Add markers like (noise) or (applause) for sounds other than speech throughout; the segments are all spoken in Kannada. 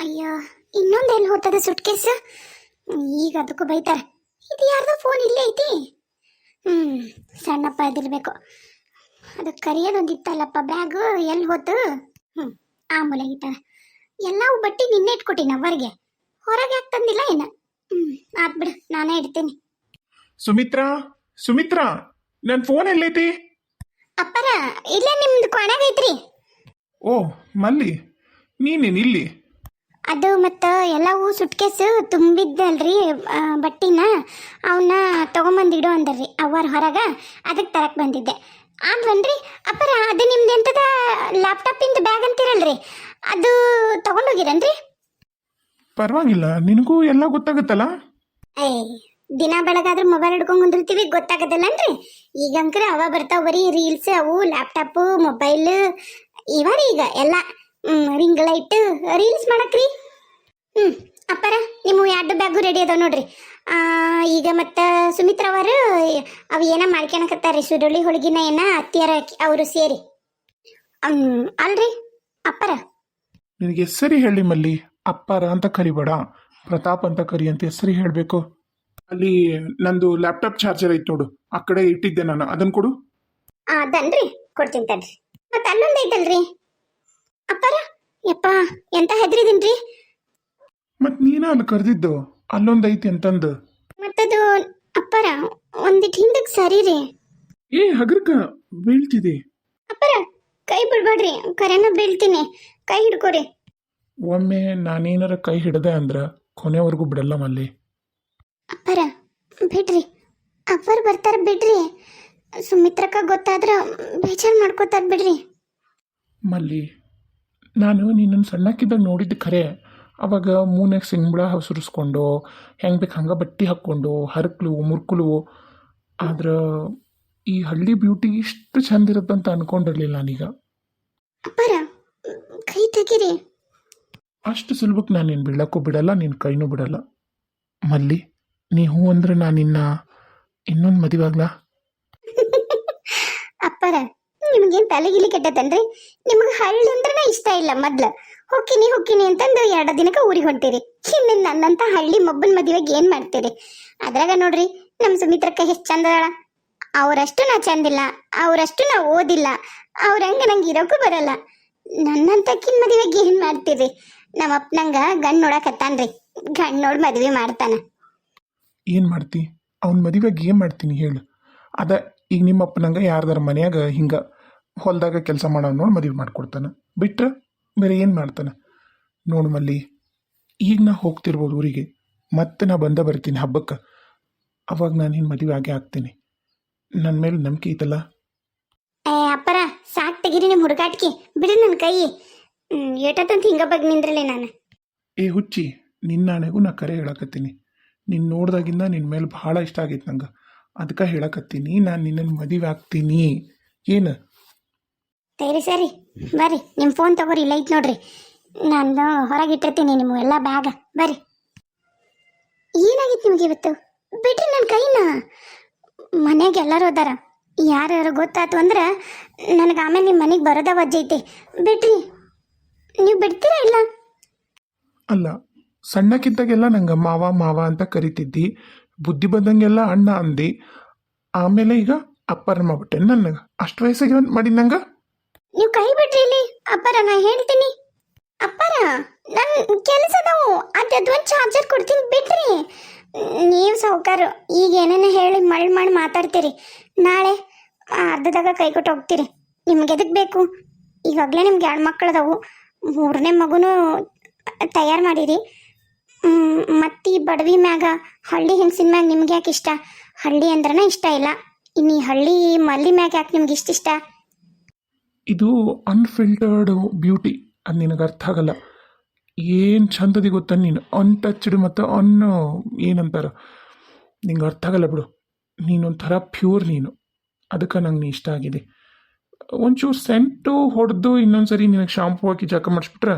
ಅಯ್ಯೋ ಇನ್ನೊಂದು ಎಲ್ಲಿ ಹೋಗ್ತದೆ ಸುಟ್ ಕೇಸ್ ಈಗ ಅದಕ್ಕೂ ಬೈತಾರೆ. ಇದು ಯಾರ್ದೋ ಫೋನ್ ಇಲ್ಲೇ ಐತಿ. ಹ್ಮ್ ಸಣ್ಣಪ್ಪ ಇದಿರ್ಬೇಕು ಅದು ಕರಿಯೋದೊಂದು ಇತ್ತಲ್ಲಪ್ಪ ಬ್ಯಾಗ್ ಎಲ್ಲಿ ಹೋತು? ಹ್ಞೂ ಆಮೂಲೆ ಮೂಲೆಗಿಟ್ಟಾರ ಎಲ್ಲವೂ ಬಟ್ಟಿ ನಿನ್ನೆ ಇಟ್ಕೊಟ್ಟಿನ ಹೊರಗೆ. ಹೊರಗೆ ಯಾಕೆ ತಂದಿಲ್ಲ ಏನ? ಹ್ಞೂ ಆತ್ ಬಿಡು ನಾನೇ ಇಡ್ತೀನಿ. ಸುಮಿತ್ರಾ ಸುಮಿತ್ರಾ ನನ್ನ ಫೋನ್ ಎಲ್ಲೈತಿ ಅಪ್ಪರ ಇಲ್ಲೇ ನಿಮ್ದು ಐತ್ರಿ ಓ ಮಲ್ಲಿ ನೀನೇನು ಇಲ್ಲಿ? ಅದು ಮತ್ತು ಎಲ್ಲವೂ ಸುಟ್ಕೇಸು ತುಂಬಿದ್ದಲ್ರಿ ಬಟ್ಟಿನ. ಅವನ್ನ ತೊಗೊಂಬಂದಿಡು ಅಂದರ್ರಿ ಅವರ್ ಹೊರಗೆ ಅದಕ್ಕೆ ತರಕ್ಕೆ ಬಂದಿದ್ದೆ. ಆದ್ವನ್ರಿ ಅಪ್ಪರ ಅದು ನಿಮ್ದು ಎಂಥದ ಲ್ಯಾಪ್ಟಾಪಿಂದ ಬ್ಯಾಗ್ ಅಂತೀರಲ್ರಿ ಅದು ತೊಗೊಂಡೋಗಿರನ್ರಿ? ಪರವಾಗಿಲ್ಲ ನಿನಗೂ ಎಲ್ಲ ಗೊತ್ತಾಗುತ್ತಲ್ಲ? ಏಯ್ ದಿನ ಬೆಳಗಾದ್ರೆ ಮೊಬೈಲ್ ಹಿಡ್ಕೊಂಡು ಕುಂದಿರ್ತೀವಿ ಗೊತ್ತಾಗದಲ್ಲನ್ರಿ? ಈಗ ಅಂಕ್ರೆ ಅವ ಬರ್ತಾವ ಬರೀ ರೀಲ್ಸ್ ಅವು ಲ್ಯಾಪ್ಟಾಪು ಮೊಬೈಲ್ ಈಗ ಎಲ್ಲ ರಿಂಗ್ ಲೈಟ್ ರೀಲ್ಸ್ ಮಾಡಕ್ರಿ? ಹ್ಮ್ ಅಪ್ಪರ ನಿಮ್ಮ ಎರಡು ಬ್ಯಾಗು ರೆಡಿ ಅದಾವ ನೋಡ್ರಿ. ಆ, ಈಗ ಮತ್ತ ಸುಮಿತ್ರ ಅವರು ಅವು ಏನ ರೀ ಸುರುಳಿ ಹೋಳಿಗಿನ ಏನ ಅತ್ತಿಯರ ಅವರು ಸೇರಿ. ಅಲ್ರಿ ಅಪ್ಪರ. ನಿನಗೆ ಸರಿ ಹೇಳಿ ಮಲ್ಲಿ. ಅಪ್ಪಾರ ಅಂತ ಕರಿಬೇಡ. ಪ್ರತಾಪ್ ಅಂತ ಕರಿ ಅಂತ ಹೆಸರಿ ಹೇಳಬೇಕು. ಅಲ್ಲಿ ನಂದು ಲ್ಯಾಪ್ಟಾಪ್ ಚಾರ್ಜರ್ ಐತೆ ನೋಡು. ಆ ಕಡೆ ಇಟ್ಟಿದ್ದೆ ನಾನು. ಅದನ್ ಕೊಡು. ಅದನ್ರಿ ಕೊಡ್ತೀನಿ ತಡ್ರಿ. ಮತ್ತೆ ಅಲ್ಲೊಂದ್ ಐತಲ್ರಿ? ಅಪ್ಪಾರ ಯಪ್ಪ ಎಂತ ಹೆದ್ರಿದೀನ್ರಿ? ಮತ್ತು ನೀನ ಅಲ್ಲಿ ಕರೆದಿದ್ದು? ಅಲ್ಲೊಂದು ಐತಿ ಅಂತಂದು. ಮತ್ತದು ಅಪ್ಪರ ಒಂದಿಟ್ ಹಿಂದಕ್ ಸರಿ ರೀ. ಏ ಹಗರ್ಕ ಬೀಳ್ತಿದೆ. ಅಪ್ಪರ ಕೈ ಬಿಡ್ಬೇಡ್ರಿ ಕರೆನ ಬೀಳ್ತೀನಿ. ಕೈ ಹಿಡ್ಕೋರಿ. ಒಮ್ಮೆ ನಾನೇನಾರ ಕೈ ಹಿಡ್ದೆ ಅಂದ್ರ ಕೊನೆವರೆಗೂ ಬಿಡಲ್ಲ ಮಲ್ಲಿ. ಅಪ್ಪರ ಬಿಡ್ರಿ. ಅಪ್ಪರ್ ಬರ್ತಾರ ಬಿಡ್ರಿ. ಸುಮಿತ್ರಕ್ಕ ಗೊತ್ತಾದ್ರ ಬೇಜಾರ್ ಮಾಡ್ಕೋತಾರ ಬಿಡ್ರಿ. ಮಲ್ಲಿ ನಾನು ನಿನ್ನನ್ನು ಸಣ್ಣಕ್ಕಿದ್ದಾಗ ನೋಡಿದ್ದು ಖರೆ. ಅವಾಗ ಮೂನ್ಯಾಗ ಸಿಂಗ್ಳ ಹಸುರಿಸ್ಕೊಂಡು ಹೆಂಗೆ ಬೇಕು ಹಂಗೆ ಬಟ್ಟೆ ಹಾಕ್ಕೊಂಡು ಹರಕ್ಲು ಮುರ್ಕುಲು. ಆದ್ರೆ ಈ ಹಳ್ಳಿ ಬ್ಯೂಟಿ ಇಷ್ಟು ಚಂದ ಇರುತ್ತಂತ ಅನ್ಕೊಂಡಿರ್ಲಿಲ್ಲ ನಾನೀಗ. ಅಪ್ಪಾರ ಕೈ ತೆಗೀರಿ. ಅಷ್ಟು ಸುಲಭಕ್ಕೆ ನಾನು ನೀನು ಬೀಳಕ್ಕೂ ಬಿಡಲ್ಲ ನಿನ್ನ ಕೈನೂ ಬಿಡಲ್ಲ. ಮಲ್ಲಿ ನೀ ಹೂ ಅಂದ್ರೆ ನಾನು ನಿನ್ನ ಇನ್ನೊಂದು ಮದುವೆ ಆಗ್ಲಾ (laughs) ಅಪ್ಪರ ನಿಮ್ಗೇನ್ ತಲೆಗಿಲಿ ಕೆಟ್ಟತನ್ರಿ ನಿಮ್ಗೆ ಹಳ್ಳಿ ಅಂದ್ರೆ ಇಷ್ಟ ಇಲ್ಲ ಮೊದ್ಲ. ಹೊಕ್ಕಿನಿ ಹೊಕ್ಕಿನಿ ಅಂತಂದು ಎರಡು ದಿನಕ್ಕೆ ಊರಿಗೆ ಹೊಂಟಿರಿ. ಇನ್ನು ನನ್ನಂತ ಹಳ್ಳಿ ಮಬ್ಬನ ಮದುವೆಗೆ ಏನು ಮಾಡ್ತೀರಿ? ಅದ್ರಾಗ ನೋಡ್ರಿ ನಮ್ಮ ಸುಮಿತ್ರಕ್ಕ ಎಷ್ಟು ಚಂದ ಅವರಷ್ಟು ನಾ ಚಂದಿಲ್ಲ, ಅವರಷ್ಟು ನಾ ಓದಿಲ್ಲ ಅವ್ರಂಗ ನಂಗೆ ಇರೋಕ್ಕೂ ಬರಲ್ಲ. ನನ್ನಂತಕ್ಕಿನ ಮದುವೆಗೆ ಏನು ಮಾಡ್ತೀರಿ? ನಮ್ಮ ಅಪ್ಪನಂಗ ಗಂಡ್ ನೋಡಕತ್ತಾನ್ರಿ ಗಂಡ್ ನೋಡಿ ಮದುವೆ ಮಾಡ್ತಾನ. ಏನು ಮಾಡ್ತಿ? ಅವ್ನ ಮದುವೆಗೆ ಏನು ಮಾಡ್ತೀನಿ ಹೇಳು. ಅದ ಈಗ ನಿಮ್ಮ ಅಪ್ಪನಂಗೆ ಯಾರ್ದಾರ ಮನ್ಯಾಗ ಹಿಂಗೆ ಹೊಲದಾಗ ಕೆಲಸ ಮಾಡೋ ನೋಡಿ ಮದುವೆ ಮಾಡ್ಕೊಡ್ತಾನೆ. ಬಿಟ್ರೆ? ಬೇರೆ ಏನು ಮಾಡ್ತಾನೆ? ನೋಡು ಮಲ್ಲಿ ಈಗ ನಾ ಹೋಗ್ತಿರ್ಬೋದು ಊರಿಗೆ. ಮತ್ತೆ ನಾ ಬಂದ ಬರ್ತೀನಿ ಹಬ್ಬಕ್ಕೆ. ಅವಾಗ ನಾನು ನಿನ್ನ ಮದುವೆ ಆಗೇ ಆಗ್ತೀನಿ. ನನ್ನ ಮೇಲೆ ನಂಬಿಕೆ ಐತಲ್ಲ? ಏ ಅಪ್ಪರ ಸಾಕ್ ತೆಗೀರಿ ನಿಮ್ಮ ಹುಡುಗಾಟ್ಕಿ. ಬಿಡಿ ನನ್ನ ಕೈ. ಏಟತ್ತಂತ ಹಿಂಗ ಬಗ್ಗೆ ನಿಂದ್ರಲೇ ನಾನು. ಏ ಹುಚ್ಚಿ ನಿನ್ನಾಣೆಗೂ ನಾ ಕರೆ ಹೇಳಕತ್ತೀನಿ. ನಿನ್ನ ನೋಡ್ದಾಗಿಂದ ನಿನ್ನ ಮೇಲೆ ಭಾಳ ಇಷ್ಟ ಆಗೈತೆ ನಂಗೆ. ಅದಕ್ಕೆ ಹೇಳಕತ್ತೀನಿ ನಾನು ನಿನ್ನನ್ನು ಮದುವೆ ಆಗ್ತೀನಿ. ಏನು? ಸರಿ ಸರಿ. ಬರ್ರಿ ನಿಮ್ಮ ಫೋನ್ ತಗೋರಿ ಲೈಟ್ ನೋಡ್ರಿ. ನಾನು ಹೊರಗೆ ಇಟ್ಟಿರ್ತೀನಿ ನಿಮ್ಮ ಎಲ್ಲ ಬ್ಯಾಗ ಬರ್ರಿ. ಏನಾಗಿತ್ತು ನಿಮ್ಗೆ ಇವತ್ತು? ಬಿಡ್ರಿ ನನ್ನ ಕೈನ. ಮನೆಗೆ ಎಲ್ಲರೂ ಅದಾರ. ಯಾರ್ಯಾರು ಗೊತ್ತಾಯ್ತು ಅಂದ್ರೆ ನನಗೆ ಆಮೇಲೆ ನಿಮ್ಮ ಮನೆಗೆ ಬರೋದ ವಜ್ಜೈತಿ ಬಿಡ್ರಿ. ನೀವು ಬಿಡ್ತೀರಾ ಇಲ್ಲ? ಅಲ್ಲ, ಸಣ್ಣಕ್ಕಿದ್ದಾಗೆಲ್ಲ ನಂಗೆ ಮಾವ ಮಾವ ಅಂತ ಕರಿತಿದ್ದಿ. ಬುದ್ಧಿ ಬಂದಂಗೆಲ್ಲ ಅಣ್ಣ ಅಂದಿ. ಆಮೇಲೆ ಈಗ ಅಪ್ಪರ ಮಾಡ್ಬಿಟ್ಟೆ ನನಗೆ. ಅಷ್ಟು ವಯಸ್ಸಿಗೆ ಮಾಡಿ ನಂಗೆ? ನೀವು ಕೈ ಬಿಡ್ರಿ ಇಲ್ಲಿ. ಅಪ್ಪರ, ನಾ ಹೇಳ್ತೀನಿ. ಅಪ್ಪರ ನನ್ನ ಕೆಲಸದವು, ಅದ್ ಅದೊಂದು ಚಾರ್ಜರ್ ಕೊಡ್ತೀನಿ, ಬಿಡ್ರಿ. ನೀವು ಸಾವುಕಾರು, ಈಗ ಏನೇನು ಹೇಳಿ ಮಳ್ ಮಾಡಿ ಮಾತಾಡ್ತೀರಿ. ನಾಳೆ ಅರ್ಧದಾಗ ಕೈ ಕೊಟ್ಟು ಹೋಗ್ತೀರಿ. ನಿಮ್ಗೆ ಎದಕ್ಕೆ ಬೇಕು? ಈಗಾಗ್ಲೇ ನಿಮ್ಗೆ ಎರಡು ಮಕ್ಕಳದವು. ಮೂರನೇ ಮಗುನೂ ತಯಾರು ಮಾಡಿರಿ. ಮತ್ತು ಈ ಬಡವಿ ಮ್ಯಾಗ, ಹಳ್ಳಿ ಹೆಂಗಸಿನ ಮ್ಯಾಗ ನಿಮ್ಗೆ ಯಾಕೆ ಇಷ್ಟ? ಹಳ್ಳಿ ಅಂದ್ರನ ಇಷ್ಟ ಇಲ್ಲ. ಇನ್ನು ಹಳ್ಳಿ ಮಲ್ಲಿ ಮ್ಯಾಗ ಯಾಕೆ ನಿಮ್ಗೆ ಇಷ್ಟ ಇಷ್ಟ ಇದು ಅನ್ಫಿಲ್ಟರ್ಡ್ ಬ್ಯೂಟಿ ಅದು ನಿನಗೆ ಅರ್ಥ ಆಗಲ್ಲ. ಏನು ಚಂದದಿ ಗೊತ್ತ ನೀನು? ಅನ್ಟಚ್ಡ್ ಮತ್ತು ಅನ್ ಏನಂತಾರ? ನಿಂಗೆ ಅರ್ಥ ಆಗಲ್ಲ ಬಿಡು. ನೀನೊಂಥರ ಪ್ಯೂರ್ ನೀನು. ಅದಕ್ಕೆ ನಂಗೆ ನೀ ಇಷ್ಟ ಆಗಿದೆ. ಒಂಚೂರು ಸೆಂಟು ಹೊಡೆದು ಇನ್ನೊಂದ್ಸರಿ ನಿನಗೆ ಶಾಂಪು ಹಾಕಿ ಜಕ ಮಾಡಿಸ್ಬಿಟ್ರೆ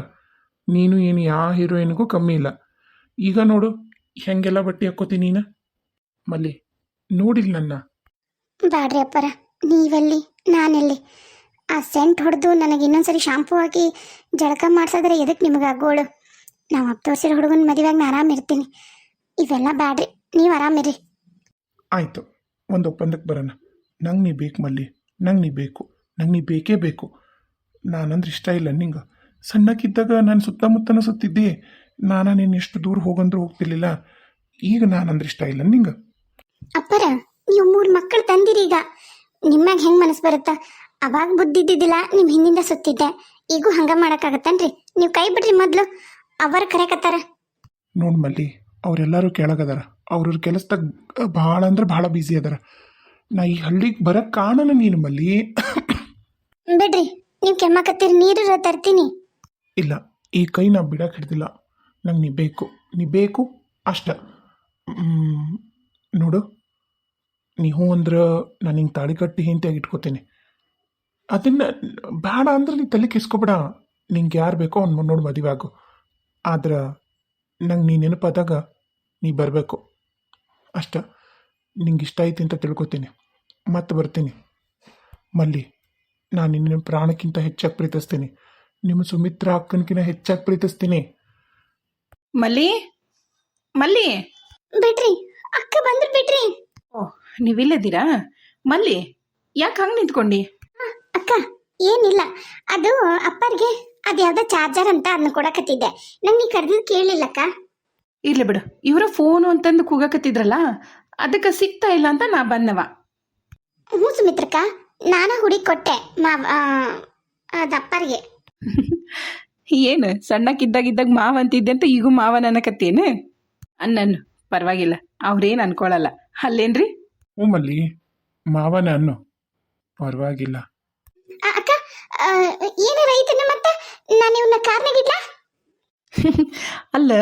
ನೀನು ಏನು ಯಾವ ಹೀರೋಯಿನ್ಗೂ ಕಮ್ಮಿ ಇಲ್ಲ. ಈಗ ನೋಡು, ಹೆಂಗೆಲ್ಲ ಬಟ್ಟೆ ಹಾಕೋತಿ ನೀನು? ಮಲ್ಲಿ ನೋಡಿಲ್ಲ ನನ್ನ? ಬ್ಯಾಡ್ರಿ ಅಪ್ಪರ, ನೀವೆಲ್ಲಿ, ನಾನೆಲ್ಲಿ? ಆ ಸೆಂಟ್ ಹೊಡೆದು ನನಗೆ ಇನ್ನೊಂದ್ಸರಿ ಶಾಂಪೂ ಹಾಕಿ ಜಳಕ ಮಾಡ್ಸಿದ್ರೆ ಎದಕ್ಕೆ ನಿಮಗೆ ಆಗೋಳು? ನಾವು ಅಪ್ಪ ತೋರಿಸಿರೋ ಹುಡುಗನ ಮದುವೆಯಾಗಿ ನಾನು ಆರಾಮ್ ಇರ್ತೀನಿ. ಇವೆಲ್ಲ ಬ್ಯಾಡ್ರಿ. ನೀವು ಆರಾಮಿರಿ ಆಯಿತು. ಒಂದು ಒಪ್ಪಂದಕ್ಕೆ ಬರೋಣ. ನಂಗೆ ನೀ ಬೇಕು ಮಲ್ಲಿ. ನಂಗೆ ನೀ ಬೇಕು. ನಂಗೆ ನೀ ಬೇಕೇ ಬೇಕು. ನಾನಂದ್ರೆ ಇಷ್ಟ ಇಲ್ಲ ನಿಂಗೆ. ಸಣ್ಣಕ್ಕಿದ್ದಾಗ ನಾನು ಸುತ್ತಮುತ್ತನ ಸುತ್ತಿದ್ದೆ. ನಾನು ನೀನು ಎಷ್ಟು ದೂರ ಹೋಗಂದ್ರೂ ಹೋಗ್ತಿರ್ಲಿಲ್ಲ. ಈಗ ನಾನಂದ್ರೆ ಇಷ್ಟ ಇಲ್ಲ ನಿಂಗೆ. ಅಪ್ಪರ ನೀವು ಮೂರು ಮಕ್ಕಳು ತಂದಿರಿ ಈಗ. ನಿಮ್ಮಾಗ ಹೆಂಗೆ ಮನಸ್ಸು ಬರುತ್ತಾ? ಅವಾಗ ಬುದ್ಧಿ ಇದ್ದಿದ್ದಿಲ್ಲ ನಿಮ್ ಹಿಂದಿಂದ ಸುತ್ತಿದ್ದೆ. ಈಗೂ ಹಂಗ ಮಾಡಕ್ಕಾಗತ್ತನ್ರಿ? ನೀವು ಕೈ ಬಿಡ್ರಿ ಮೊದ್ಲು. ಅವರ ಕರೆಕತ್ತಾರ. ನೋಡ್ ಮಲ್ಲಿ ಅವರೆಲ್ಲರೂ ಕೆಳಗದಾರ. ಅವ್ರವ್ರ ಕೆಲಸದಾಗ ಭಾಳ ಅಂದ್ರೆ ಭಾಳ ಬ್ಯುಸಿ ಅದಾರ. ನಾ ಈ ಹಳ್ಳಿಗೆ ಬರಕ್ಕೆ ಕಾಣಲ್ಲ ನೀನು ಮಲ್ಲಿ. ಬಿಡ್ರಿ. ನೀವು ಕೆಮ್ಮಕತ್ತೀರಿ ನೀರು ತರ್ತೀನಿ. ಇಲ್ಲ ಈ ಕೈ ನಾ ಬಿಡಕ್ಕೆ ಹಿಡ್ದಿಲ್ಲ. ನಂಗೆ ನೀ ಬೇಕು. ನೀ ಬೇಕು ಅಷ್ಟ. ನೋಡು. ನೀ ಹ್ಞೂ ಅಂದ್ರೆ ನಾನು ಹಿಂಗೆ ತಾಳಿ ಕಟ್ಟಿ ಹಿಂತಾಗಿ ಇಟ್ಕೋತೀನಿ. ಅದನ್ನು ಬೇಡ ಅಂದ್ರೆ ನೀ ತಲೆ ಕೆಸ್ಕೊಬೇಡ. ನಿಂಗೆ ಯಾರು ಬೇಕೋ ಅವ್ನು ನೋಡಿ ಮದುವೆ ಆಗು. ಆದ್ರೆ ನಂಗೆ ನೀ ನೆನಪಾದಾಗ ನೀ ಬರಬೇಕು. ಅಷ್ಟ. ನಿಂಗೆ ಇಷ್ಟ ಐತಿ ಅಂತ ತಿಳ್ಕೊತೀನಿ. ಮತ್ತೆ ಬರ್ತೀನಿ. ಮಲ್ಲಿ ನಾನು ನಿನ್ನ ಪ್ರಾಣಕ್ಕಿಂತ ಹೆಚ್ಚಾಗಿ ಪ್ರೀತಿಸ್ತೀನಿ. ನಿಮ್ಮ ಸುಮಿತ್ರ ಅಕ್ಕನಕಿನ ಹೆಚ್ಚಾಗಿ ಪ್ರೀತಿಸ್ತೀನಿ. ಮಲ್ಲಿ? ಮಲ್ಲಿ? ಬಿಡ್ರಿ. ಅಕ್ಕ ಬಂದ್ರು ಬಿಡ್ರಿ. ಓ ನೀವಿಲ್ಲದಿರಾ? ಮಲ್ಲಿ ಯಾಕೆ ಹಂಗೆ ನಿಂತ್ಕೊಂಡಿ? ಏನಿಲ್ಲ. ಅದು ಅಪ್ಪರಿಗೆ ಅದ್ಯಾವ್ದೋ ಚಾರ್ಜರ್ ಅಂತ ಅದನ್ನ ಕೊಡಕತ್ತಿದ್ದೆ. ನಂಗೆ ನೀ ಕರೆದಿದ್ದು ಕೇಳಿಲ್ಲಕ್ಕ? ಇಲ್ಲ ಬಿಡು. ಇವರ ಫೋನು ಅಂತಂದು ಕೂಗಕತ್ತಿದ್ರಲ್ಲ ಅದಕ್ಕೆ ಸಿಗ್ತಾ ಇಲ್ಲ ಅಂತ ನಾ ಬಂದವ. ಹ್ಞೂ ಸುಮಿತ್ರಕ್ಕ ನಾನ ಹುಡುಗಿ ಕೊಟ್ಟೆ ಮಾವ ಅದು ಅಪ್ಪರಿಗೆ. (laughs) ಏನು ಸಣ್ಣಕ್ಕಿದ್ದಾಗಿದ್ದಾಗ ಮಾವ ಅಂತಿದ್ದೆ ಅಂತ ಈಗೂ ಮಾವ ನನಕತ್ತೇನು ಅನ್ನನ್ನು ಪರವಾಗಿಲ್ಲ. ಅವ್ರೇನು ಅನ್ಕೊಳಲ್ಲ. ಅಲ್ಲೇನ್ರಿ? ಹ್ಞೂ ಮಲ್ಲಿ ಮಾವನ ಅನ್ನು. ಪರವಾಗಿಲ್ಲ. ಏನಾರ ಐತೇನು ಮತ್ತೆ? ನಾನು ಇವನ್ನ ಕಾರ್ನಾಗಿಡ್ಲಾ (laughs) ಅಲ್ಲ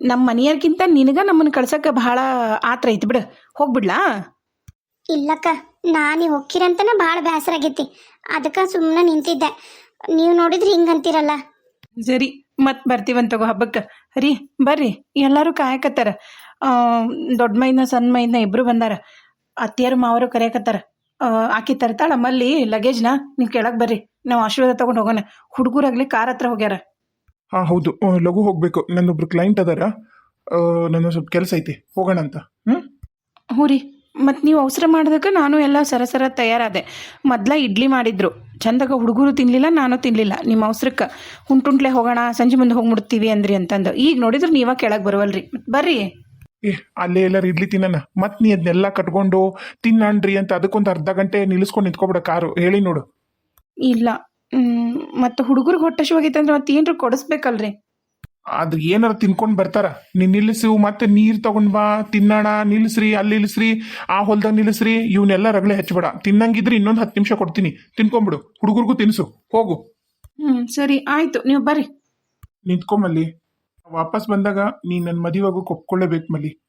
ನಮ್ಮ ಮನೆಯರ್ಗಿಂತ ನಿನಗ ನಮ್ಮನ್ನ ಕಳ್ಸಕ್ಕೆ ಬಹಳ ಆತ್ರ ಐತಿ ಬಿಡು. ಹೋಗ್ಬಿಡ್ಲಾ? ಇಲ್ಲಕ್ಕ ನಾನು ಹೋಗ್ಕಿರಂತನ ಭಾಳ ಬೇಸರ ಆಗೈತಿ. ಅದಕ್ಕೆ ಸುಮ್ಮನೆ ನಿಂತಿದ್ದೆ. ನೀವು ನೋಡಿದ್ರೆ ಹಿಂಗಂತೀರಲ್ಲ ಸರಿ ಮತ್ ಬರ್ತೀವಂತ ತಗೋ ಹಬ್ಬಕ್ಕೆ. ರೀ ಬರ್ರಿ. ಎಲ್ಲರೂ ಕಾಯಕತ್ತಾರ. ದೊಡ್ಡ ಮೈನ ಸಣ್ಣ ಮೈದ್ನ ಇಬ್ರು ಬಂದಾರ. ಅತ್ತಿಯರು ಮಾವರು ಕರೆಯಕತ್ತಾರ. ಆಕಿ ತರ್ತಾಳ ಮಲ್ಲಿ ಲಗೇಜ್ನ? ನೀವು ಕೆಳಗೆ ಬರ್ರಿ. ನಾವು ಆಶೀರ್ವಾದ ತಗೊಂಡು ಹೋಗೋಣ. ಹುಡುಗರಾಗ್ಲಿ ಕಾರ್ ಹತ್ರ ಹೋಗ್ಯಾರ. ಹಾಂ ಹೌದು. ಲಘು ಹೋಗಬೇಕು. ನನ್ನೊಬ್ರು ಕ್ಲೈಂಟ್ ಅದಾರ. ನನ್ನ ಸ್ವಲ್ಪ ಕೆಲಸ ಐತಿ. ಹೋಗೋಣ ಅಂತ. ಹ್ಞೂ ಹ್ಞೂ ರೀ. ಮತ್ತು ನೀವು ಅವಸರ ಮಾಡಿದಾಗ ನಾನು ಎಲ್ಲ ಸರಸರ ತಯಾರಾದೆ. ಮೊದ್ಲ ಇಡ್ಲಿ ಮಾಡಿದ್ರು. ಚಂದಾಗ ಹುಡುಗರು ತಿನ್ನಲಿಲ್ಲ ನಾನು ತಿನ್ನಲಿಲ್ಲ ನಿಮ್ಮ ಅವಸರಕ್ಕೆ. ಹುಂಟುಂಟ್ಲೆ ಹೋಗೋಣ ಸಂಜೆ ಮುಂದೆ ಹೋಗ್ಬಿಡ್ತೀವಿ ಅಂದ್ರಿ ಅಂತಂದು. ಈಗ ನೋಡಿದ್ರೆ ನೀವ ಕೆಳಗೆ ಬರುವಲ್ರಿ. ಬರ್ರಿ. ಏ ಅಲ್ಲೇ ಎಲ್ಲರೂ ಇಡ್ಲಿ ತಿನ್ನೋಣ. ಮತ್ತೆ ನೀ ಅದನ್ನೆಲ್ಲ ಕಟ್ಕೊಂಡು ತಿನ್ನಣ್ರಿ ಅಂತ ಅದಕ್ಕೊಂದು ಅರ್ಧ ಗಂಟೆ ನಿಲ್ಲಿಸ್ಕೊಂಡು ನಿಂತ್ಕೊಬಿಡ ಕಾರು. ಹೇಳಿ ನೋಡು. ಇಲ್ಲ. ಮತ್ತು ಹುಡುಗರಿಗೆ ಹೊಟ್ಟೆ ಹಸಿವಾಗೈತೆ ಅಂದ್ರೆ ಮತ್ತೆ ಏನ್ರ ಕೊಡಿಸ್ಬೇಕಲ್ರಿ? ಅದು ಏನಾರ ತಿನ್ಕೊಂಡು ಬರ್ತಾರ. ನೀ ನಿಲ್ಲಿಸು ಮತ್ತೆ ನೀರು ತಗೊಂಡ್ ಬಾ ತಿನ್ನೋಣ ನಿಲ್ಲಿಸ್ರಿ ಅಲ್ಲಿ ನಿಲ್ಲಿಸ್ರಿ ಆ ಹೊಲ್ದಾಗ ನಿಲ್ಲಿಸ್ರಿ ಇವನ್ನೆಲ್ಲ ರಗಳೆ ಹಚ್ಬೇಡ. ತಿನ್ನಂಗಿದ್ರೆ ಇನ್ನೊಂದು ಹತ್ತು ನಿಮಿಷ ಕೊಡ್ತೀನಿ. ತಿನ್ಕೊಂಬಿಡು. ಹುಡುಗರಿಗೂ ತಿನ್ಸು. ಹೋಗು. ಹ್ಮ್ ಸರಿ ಆಯ್ತು. ನೀವು ಬರ್ರಿ. ನಿಂತ್ಕೊಂಬಲ್ಲಿ ವಾಪಸ್ ಬಂದಾಗ ನೀ ನನ್ನ ಮದುವೆಗೂ ಒಪ್ಕೊಳ್ಳೇಬೇಕು ಮಲ್ಲಿ.